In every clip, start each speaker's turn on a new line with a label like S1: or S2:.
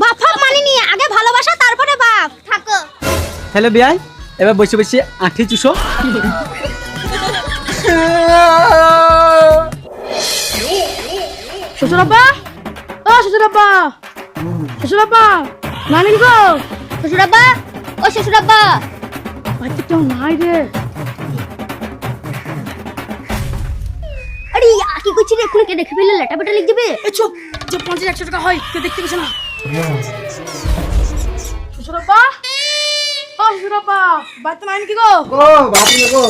S1: বাপ ফাপ মানিনি আগে ভালোবাসা তারপরে বাপ। থাকো।
S2: হ্যালো বিয়াই এবার বসে বসে আঠি চুষো।
S3: শ্বশুর আব্বা ও শ্বশুর আব্বা শ্বশুর আব্বা নানিন গো।
S1: শ্বশুর আব্বা ও শ্বশুর আব্বা
S3: বাচ্চা কেউ নাই রে।
S1: আরে কি করছিস রে? এক্ষুনি কে দেখে ফেললে? লেটা বেটা লিখ দেবে?
S3: এই চুপ যে পঞ্চাশ একশো টাকা হয় কেউ দেখতে পেছে না। শ্বশুর আব্বা ও শ্বশুর আব্বা বাচ্চা নাই নাকি গো?
S2: ও বাপরে গো।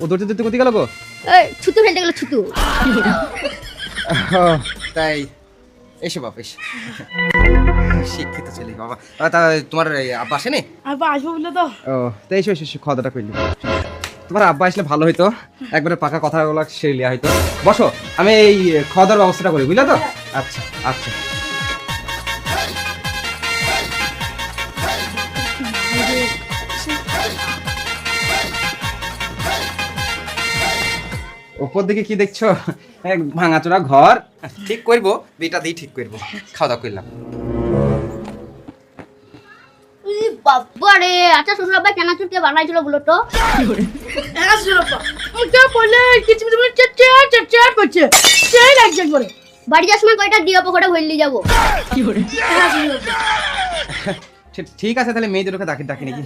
S2: ও দৌড়তে দৌড়তে কোথায় গেল গো?
S1: এই ছুতু ফেলতে গেল ছুতু।
S4: তাই। এসো বাপ এসো। শিক্ষিত ছেলে বাবা। তা তোমার আব্বা আসেনি?
S3: আব্বা আসব বললে তো।
S2: ও তাই এসো এসো এসো, খাওয়া দাওয়াটা করলি তোমার আব্বা আসলে ভালো হইতো। একবারে পাকা কথাগুলো সেরে লিয়া হইতো। বসো, আমি এই খাওয়া দাওয়ার ব্যবস্থাটা করি, বুঝলে তো? আচ্ছা আচ্ছা। উপর দিকে কি দেখছ? ভাঙাচোরা ঘর।
S4: ঠিক করব, বিটা দিয়ে ঠিক করব। খাওয়া দাওয়া করলাম।
S1: উই বাবা রে আচ্ছা শ্বশুর আব্বা কেনা চুটকে বানাইছিল বলো তো
S3: মুখটা কিছু কিছু বলে চেট করছে
S1: বাড়ি যাওয়ার সময় কয়টা দিয়া পকোড়া ভরলি যাব?
S2: ঠিক- আছে, তাহলে মেয়েদের ওকে ডাকি ডাকি নাকি?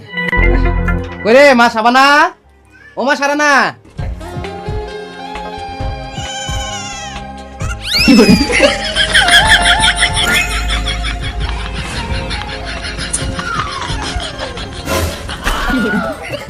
S2: করে মা সাবানা? ও মা সারানা?
S3: কি করে Mira.